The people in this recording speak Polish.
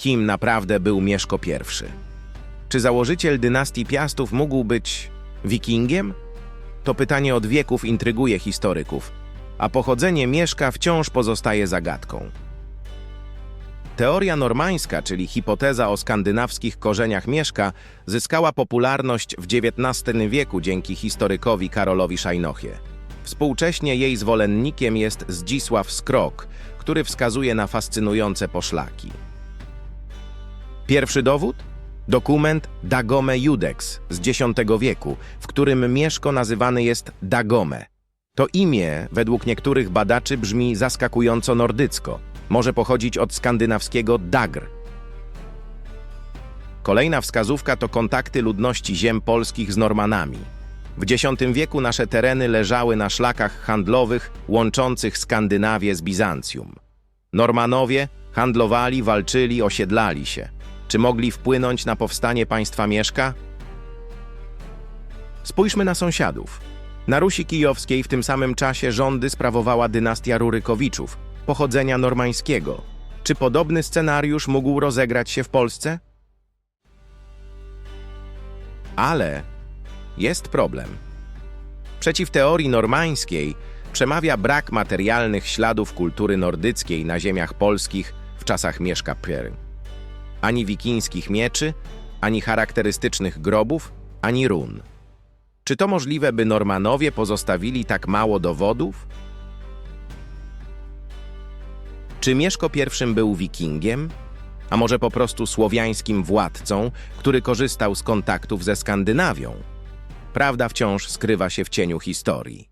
kim naprawdę był Mieszko I. Czy założyciel dynastii Piastów mógł być wikingiem? To pytanie od wieków intryguje historyków, a pochodzenie Mieszka wciąż pozostaje zagadką. Teoria normańska, czyli hipoteza o skandynawskich korzeniach Mieszka, zyskała popularność w XIX wieku dzięki historykowi Karolowi Szajnochie. Współcześnie jej zwolennikiem jest Zdzisław Skrok, który wskazuje na fascynujące poszlaki. Pierwszy dowód? Dokument Dagome Judex z X wieku, w którym Mieszko nazywany jest Dagome. To imię, według niektórych badaczy, brzmi zaskakująco nordycko. Może pochodzić od skandynawskiego dagr. Kolejna wskazówka to kontakty ludności ziem polskich z Normanami. W X wieku nasze tereny leżały na szlakach handlowych łączących Skandynawię z Bizancjum. Normanowie handlowali, walczyli, osiedlali się. Czy mogli wpłynąć na powstanie państwa Mieszka? Spójrzmy na sąsiadów. Na Rusi Kijowskiej w tym samym czasie rządy sprawowała dynastia Rurykowiczów, pochodzenia normańskiego. Czy podobny scenariusz mógł rozegrać się w Polsce? Ale jest problem. Przeciw teorii normańskiej przemawia brak materialnych śladów kultury nordyckiej na ziemiach polskich w czasach Mieszka I. Ani wikińskich mieczy, ani charakterystycznych grobów, ani run. Czy to możliwe, by Normanowie pozostawili tak mało dowodów? Czy Mieszko I był wikingiem? A może po prostu słowiańskim władcą, który korzystał z kontaktów ze Skandynawią? Prawda wciąż skrywa się w cieniu historii.